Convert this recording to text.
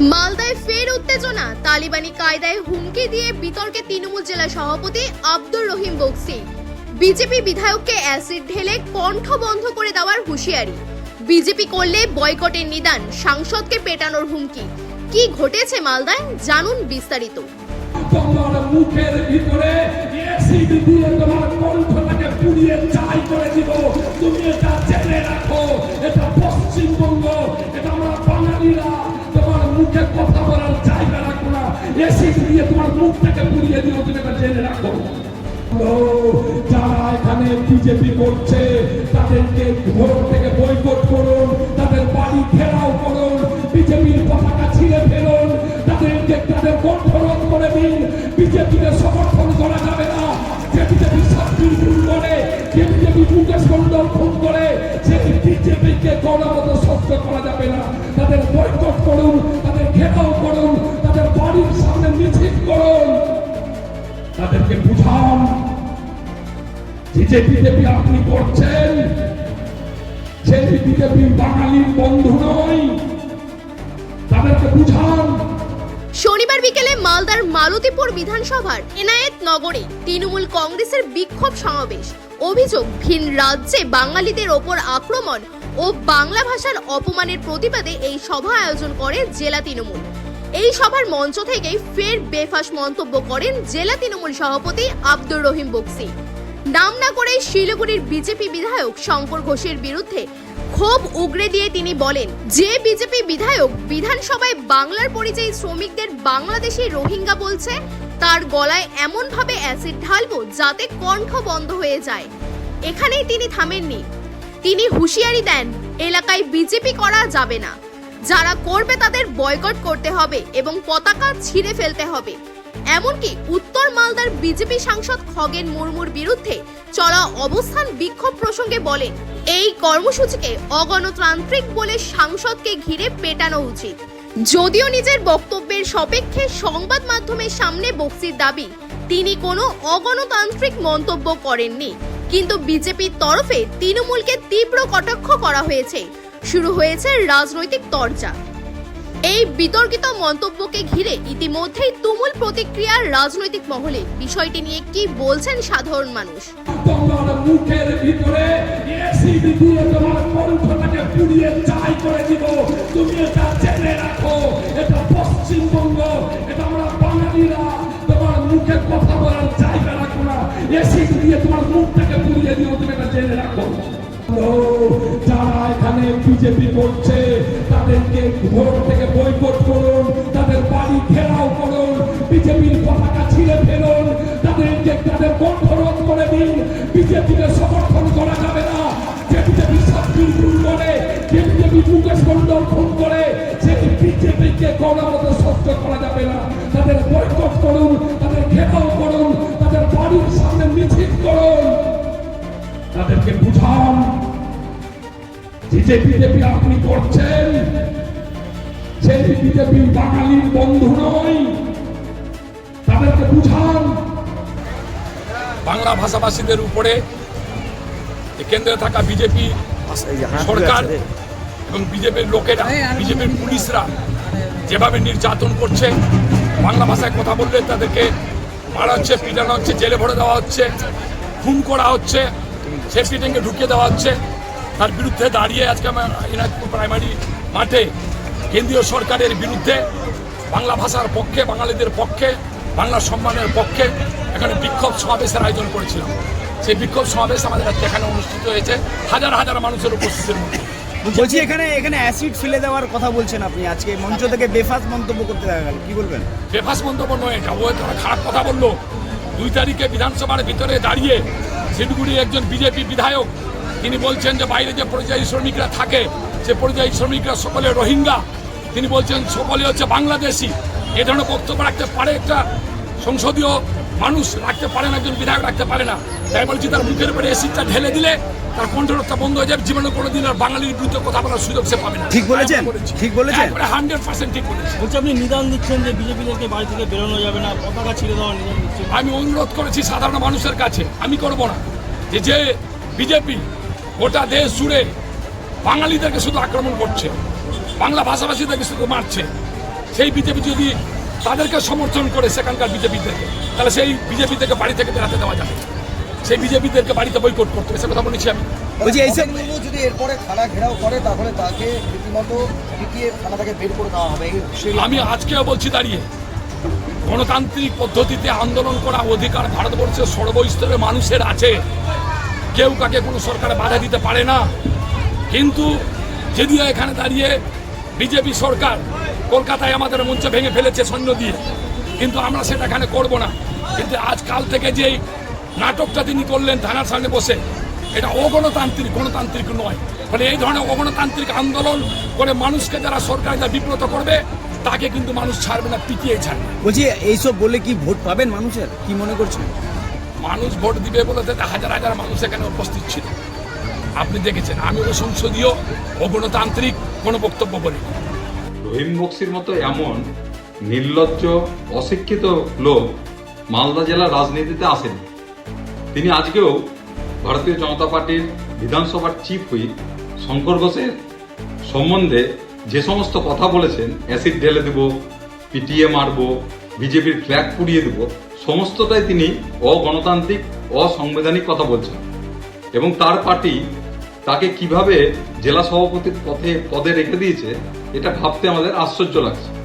মালদায় ফের উত্তেজনা। তালিবানি কায়দায় হুমকি দিয়ে বিতর্কে তৃণমূল জেলা সভাপতি আব্দুর রহিম বক্সি। বিজেপি বিধায়ককে অ্যাসিড ঢেলে কণ্ঠ বন্ধ করে দেওয়ার হুঁশিয়ারি। বিজেপি করলে বয়কটের নিদান, সাংসদকে পেটানোর হুমকি। কি ঘটেছে মালদায়? জানুন বিস্তারিত। মুখের ভিতরে বিজেপি করছে, তাদেরকে ভোট থেকে বয়কট করুন, তাদের বাড়ি ঘেরাও করুন, বিজেপির পতাকা ছিঁড়ে ফেলুন, তাদেরকে তাদের কণ্ঠরোধ করে দিন, বিজেপিকে সমর্থন করা যাবে না। যে বিজেপি সাতদিন খুন করে, যে বিজেপি মুকেশ মন্ডল খুন করে সেই বিজেপিকে গণমত সহ্য করা যাবে না। তাদের বয়কট করুন যে বিজেপি আপনি করছেন। সেই বিজেপি বাঙালির বন্ধু নয়। তাদেরকে বুঝান। শনিবার বিকেলে মালদার মালতীপুর বিধানসভার এনায়েত নগরে তৃণমূল কংগ্রেসের বিক্ষোভ সমাবেশ। অভিযোগ, ভিন রাজ্যে বাঙালিদের ওপর আক্রমণ ও বাংলা ভাষার অপমানের প্রতিবাদে এই সভা আয়োজন করে জেলা তৃণমূল। এই সভার মঞ্চ থেকেই ফের বেফাস মন্তব্য করেন জেলা তৃণমূল সভাপতি আব্দুর রহিম বক্সি। নাম না করে শিলিগুড়ির বিজেপি বিধায়ক শঙ্কর ঘোষের বিরুদ্ধে ক্ষোভ উগরে দিয়ে তিনি বলেন, যে বিজেপি বিধায়ক বিধানসভায় বাংলার পরিযায়ী শ্রমিকদের বাংলাদেশি রোহিঙ্গা বলছে, তার গলায় এমন ভাবে অ্যাসিড ঢালবো যাতে কণ্ঠ বন্ধ হয়ে যায়। এখানেই তিনি থামেননি। তিনি হুঁশিয়ারি দেন, এলাকায় বিজেপি করা যাবে না। যারা করবে তাদের বয়কট করতে হবে এবং পতাকা ছিঁড়ে ফেলতে হবে। এমনকি উত্তর মালদার বিজেপি সাংসদ খগেন মুর্মুর বিরুদ্ধে চলা অবস্থান বিক্ষোভ প্রসঙ্গে বলেন, এই কর্মসূচিকে অগণতান্ত্রিক বলে সাংসদকে ঘিরে পেটানো উচিত। যদিও নিজের বক্তব্যের সপেক্ষে সংবাদ মাধ্যমের সামনে বক্সির দাবি, তিনি কোনো অগণতান্ত্রিক মন্তব্য করেননি। কিন্তু বিজেপির তরফে তৃণমূলকে তীব্র কটাক্ষ করা হয়েছে। শুরু হয়েছে রাজনৈতিক তরজা। এই বিতর্কিত মন্তব্যকে ঘিরে ইতিমধ্যেই তুমুল প্রতিক্রিয়ার রাজনৈতিক মহলে। বিষয়টি নিয়ে কি বলছেন সাধারণ মানুষ? কথা বলার জায়গা রাখো না। অ্যাসিড দিয়ে তোমার পুড়িয়ে দিও, তুমি এটা জেনে রাখো। যারা এখানে বিজেপি করছে, তাদেরকে ভোট থেকে বয়কট করুন, তাদের বাড়ি ঘেরাও করুন, বিজেপির পতাকা ছিঁড়ে ফেলুন, তাদেরকে তাদের কণ্ঠরোধ করে দিন, বিজেপিকে সমর্থন করা যাবে না। যে বিজেপি সাতদিন খুন করে যে বিজেপি মুকেশ মন্ডল খুন করে, সেই বিজেপিকে গণমত সহ্য করা বিজেপি আপনি করছেন, সেই বিজেপি বাঙালির বন্ধু নয়। তাদেরকে বুঝান। বাংলা ভাষাভাষীদের উপরে কেন্দ্রে থাকা বিজেপি সরকার এবং বিজেপির লোকেরা, বিজেপির পুলিশরা যেভাবে নির্যাতন করছে, বাংলা ভাষায় কথা বললে তাদেরকে মারা হচ্ছে, পিটানো হচ্ছে, জেলে ভরে দেওয়া হচ্ছে, খুন করা হচ্ছে সে পিটিংয়ে ঢুকিয়ে দেওয়া হচ্ছে। তার বিরুদ্ধে দাঁড়িয়ে আজকে আমার ইনাজপুর প্রাইমারি মাঠে কেন্দ্রীয় সরকারের বিরুদ্ধে বাংলা ভাষার পক্ষে বাঙালিদের পক্ষে বাংলা সম্মানের পক্ষে এখানে বিক্ষোভ সমাবেশের আয়োজন করেছিলাম। সেই বিক্ষোভ সমাবেশ আমাদের আজকে এখানে অনুষ্ঠিত হয়েছে। হাজার হাজার মানুষের উপস্থিতির মধ্যে। বলছি এখানে এখানে অ্যাসিড ফেলে দেওয়ার কথা বলছেন আপনি। আজকে মঞ্চ থেকে বেফাস মন্তব্য করতে দেখা গেল। কি বলবেন? বেফাস মন্তব্য নয় এটা ও একটা খারাপ কথা বলল। দুই তারিখে বিধানসভার ভিতরে দাঁড়িয়ে শিলিগুড়ি একজন বিজেপি বিধায়ক তিনি বলছেন যে বাইরে যে পরিযায়ী শ্রমিকরা থাকে সে পরিযায়ী শ্রমিকরা সকলে রোহিঙ্গা। তিনি বলছেন সকলে হচ্ছে বাংলাদেশি। এ ধরনের বক্তব্য রাখতে পারে একটা সংসদীয় মানুষ রাখতে পারে না একজন বিধায়ক রাখতে পারে না। তাই বলছি তার মুখের উপরে এসিডটা ঢেলে দিলে তার কণ্ঠরক্ষা বন্ধ হয়ে যাবে জীবনে কোনোদিন আর বাঙালির বিরুদ্ধে কথা বলার সুযোগ সে পাবে না। ঠিক বলেছেন? ঠিক বলেছেন? হান্ড্রেড পার্সেন্ট ঠিক বলেছেন বলছি আপনি নিদান দিচ্ছেন যে বিজেপিদেরকে বাড়ি থেকে বেরোনো যাবে না পতাকা ছিঁড়ে দেওয়ার নিদান দিচ্ছেন। আমি অনুরোধ করেছি সাধারণ মানুষের কাছে আমি করব না। যে যে বিজেপি গোটা দেশ জুড়ে বাঙালিদেরকে শুধু আক্রমণ করছে বাংলা ভাষাভাষীদেরকে শুধু মারছে। সেই বিজেপি যদি তাদেরকে সমর্থন করে সেখানকার বিজেপিদেরকে তাহলে সেই বিজেপি থেকে বাড়ি থেকে বেরাতে দেওয়া যাবে। সেই বিজেপিদেরকে বাড়িতে বয়কট করতে সে কথা বলেছি আমি। যদি এরপরে থানা ঘেরাও করে তাহলে তাকে রীতিমতো পিটিয়ে থানা থেকে বের করে দেওয়া হবে আমি আজকেও বলছি দাঁড়িয়ে গণতান্ত্রিক পদ্ধতিতে আন্দোলন করা অধিকার ভারতবর্ষের সর্বস্তরের মানুষের আছে। কেউ কাকে কোনো সরকারে বাধা দিতে পারে না। কিন্তু যদিও এখানে দাঁড়িয়ে বিজেপি সরকার কলকাতায় আমাদের মঞ্চ ভেঙে ফেলেছে সৈন্য দিয়ে, কিন্তু আমরা সেটা এখানে করব না। কিন্তু আজকাল থেকে যেই নাটকটা তিনি করলেন থানার সামনে বসে, এটা অগণতান্ত্রিক, গণতান্ত্রিক নয়। ফলে এই ধরনের অগণতান্ত্রিক আন্দোলন করে মানুষকে যারা সরকার যা বিব্রত করবে, তাকে কিন্তু মানুষ ছাড়বে না, পিটিয়ে ছাড়বে বলছি, এইসব বলে কি ভোট পাবেন মানুষের? কি মনে করছেন? মানুষ ভোট দিবে বলে হাজার হাজার মানুষ এখানে উপস্থিত ছিল। আপনি দেখেছেন, আমি ও সংসদীয় অগণতান্ত্রিক কোনো বক্তব্য বলিনি রহিম বক্সির মতো এমন নির্লজ্জ, অশিক্ষিত লোক মালদা জেলার রাজনীতিতে আসেন। তিনি আজকেও ভারতীয় জনতা পার্টির বিধানসভার চিফ হুইপ শঙ্কর ঘোষের সম্বন্ধে যে সমস্ত কথা বলেছেন, অ্যাসিড ঢেলে দেব, পিটিএ মারব, বিজেপির ফ্ল্যাগ পুড়িয়ে দেব সমস্তটাই তিনি অগণতান্ত্রিক, অসাংবিধানিক কথা বলছেন। এবং তার পার্টি তাকে কীভাবে জেলা সভাপতির পথে, পদে রেখে দিয়েছে, এটা ভাবতে আমাদের আশ্চর্য লাগছে।